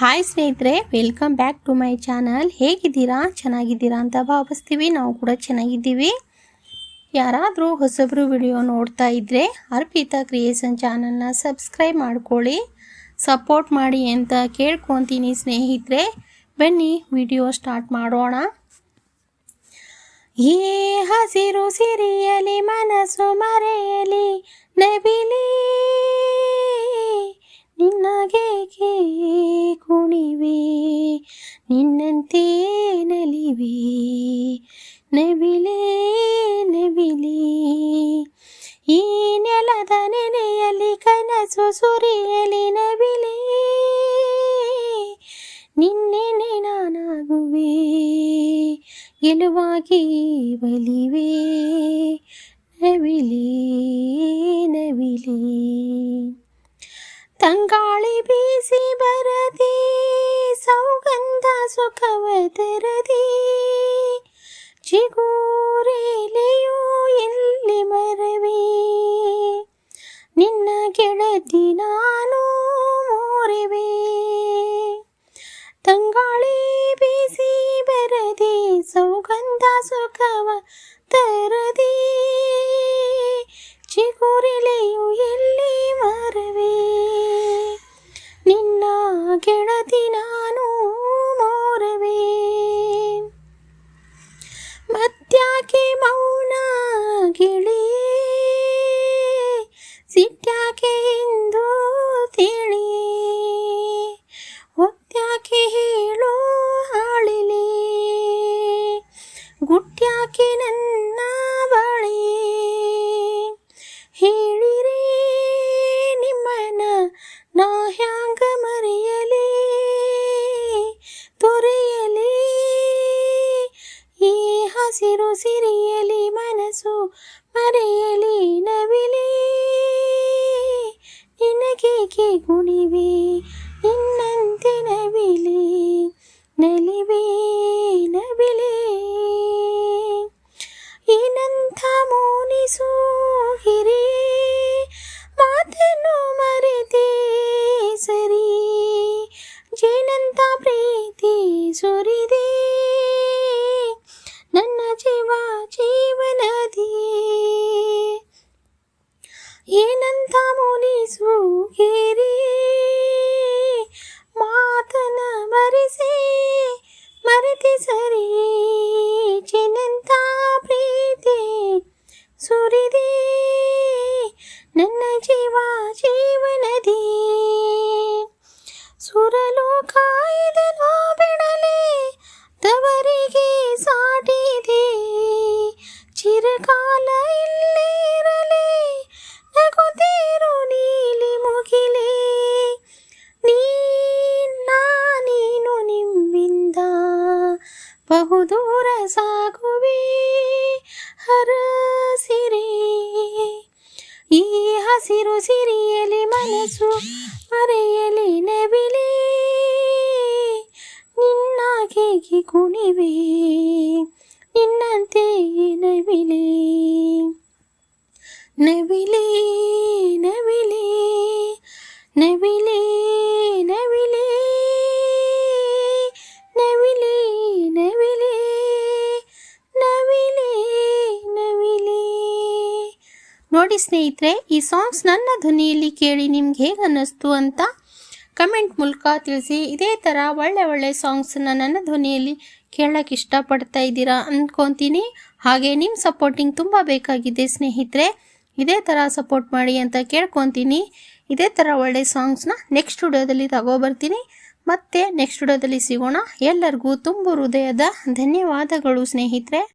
Hi ಸ್ನೇಹಿತರೆ welcome back to my channel ಹೇಗಿದ್ದೀರಾ? ಚೆನ್ನಾಗಿದ್ದೀರಾ ಅಂತ ಭಾವಿಸ್ತೀವಿ. ನಾವು ಕೂಡ ಚೆನ್ನಾಗಿದ್ದೀವಿ. ಯಾರಾದರೂ ಹೊಸಬ್ರು ವಿಡಿಯೋ ನೋಡ್ತಾ ಇದ್ದರೆ ಅರ್ಪಿತಾ ಕ್ರಿಯೇಷನ್ ಚಾನಲ್ನ ಸಬ್ಸ್ಕ್ರೈಬ್ ಮಾಡ್ಕೊಳ್ಳಿ. ಸಪೋರ್ಟ್ ಮಾಡಿ ಅಂತ ಕೇಳ್ಕೊತೀನಿ ಸ್ನೇಹಿತರೆ. ಬನ್ನಿ ವಿಡಿಯೋ ಸ್ಟಾರ್ಟ್ ಮಾಡೋಣ. ಏ ಹಸಿರು ಸಿರಿಯಲಿ ಮನಸ್ಸು ನಿನ್ನಂತೆ ನಲಿವೆ. ನವಿಲೆ ನವಿಲೆ. ಈ ನೆಲದ ನೆನೆಯಲ್ಲಿ ಕನಸು ಸುರಿಯಲಿ ನವಿಲೆ. ನಿನ್ನೆನೆ ನಾನಾಗುವೆ ಗೆಲುವಾಗಿ ಬಲಿವೆ. ನವಿಲೆ ನವಿಲೆ. ತಂಗಾಳಿ ಬೀಸಿ ಬರದಿ ಸೌಗಂಧ ಸುಖವ ತರದಿ ಚಿಗುರೆಲೆಯು ಎಲ್ಲಿ ಮರವಿ? ನಿನ್ನ ಗೆಳತಿ ನಾನು ಮೋರೆವೆ. ತಂಗಾಳಿ ಬೀಸಿ ಬರದಿ, ಸೌಗಂಧ ಸುಖವ ತರದಿ. ಚಿಗುರಿಲೆಯು ಎಲ್ಲಿ ಮರವೇ? ನಿನ್ನ ಗೆಳತಿ ಗುಟ್ಯಾಕೆ ನನ್ನ ಬಳಿ ಹೇಳಿರಿ ನಿಮ್ಮನ ನಾ ಹ್ಯಾಂಗ ಮರೆಯಲಿ ತೊರೆಯಲಿ ಈ ಹಸಿರು ಸಿರಿಯಲಿ ಮನಸ್ಸು ಮರೆಯಲಿ ನವಿಲಿ ನಿನಗೇಕೆ ಗುಣಿವೆ ಸುರಿದೆ, ನನ್ನ ಜೀವ ಜೀವನದಿ. ಸುರಲು ಕಾಯ್ದನೋ ಬಿಡಲೆ, ತವರಿಗೆ ಸಾಟಿದೆ. ಚಿರಕಾಲ ಇಲ್ಲೇ ಇರಲಿ, ನಗುತ್ತೀರು ನೀಲಿ ಮುಗಿಲೆ. ನೀನು ನಿಮ್ಮಿಂದ ಬಹುದೂರ ಸಾಗುವೆ. ಹರಸಿರೆ ಹಸಿರು ಸಿರಿಯಲಿ ಮನಸ್ಸು ಮರೆಯಲಿ ನವಿಲೆ ನಿನ್ನಾಗೇಗೆ ಕುಣಿವೆ ನಿನ್ನಂತೆ ನವಿಲೆ ನವಿಲೆ ನೋಡಿ ಸ್ನೇಹಿತರೆ, ಈ ಸಾಂಗ್ಸ್ ನನ್ನ ಧ್ವನಿಯಲ್ಲಿ ಕೇಳಿ ನಿಮ್ಗೆ ಹೇಗೆ ಅನ್ನಿಸ್ತು ಅಂತ ಕಮೆಂಟ್ ಮೂಲಕ ತಿಳಿಸಿ. ಇದೇ ಥರ ಒಳ್ಳೆ ಒಳ್ಳೆ ಸಾಂಗ್ಸನ್ನ ನನ್ನ ಧ್ವನಿಯಲ್ಲಿ ಕೇಳೋಕ್ಕೆ ಇಷ್ಟಪಡ್ತಾ ಇದ್ದೀರಾ ಅಂದ್ಕೊತೀನಿ ಹಾಗೆ ನಿಮ್ಮ ಸಪೋರ್ಟಿಂಗ್ ತುಂಬ ಬೇಕಾಗಿದೆ ಸ್ನೇಹಿತರೆ. ಇದೇ ಥರ ಸಪೋರ್ಟ್ ಮಾಡಿ ಅಂತ ಕೇಳ್ಕೊತೀನಿ. ಇದೇ ಥರ ಒಳ್ಳೆ ಸಾಂಗ್ಸ್ನ ನೆಕ್ಸ್ಟ್ ವಿಡಿಯೋದಲ್ಲಿ ತಗೋಬರ್ತೀನಿ. ಮತ್ತೆ ನೆಕ್ಸ್ಟ್ ವಿಡಿಯೋದಲ್ಲಿ ಸಿಗೋಣ. ಎಲ್ಲರಿಗೂ ತುಂಬ ಹೃದಯದ ಧನ್ಯವಾದಗಳು ಸ್ನೇಹಿತರೆ.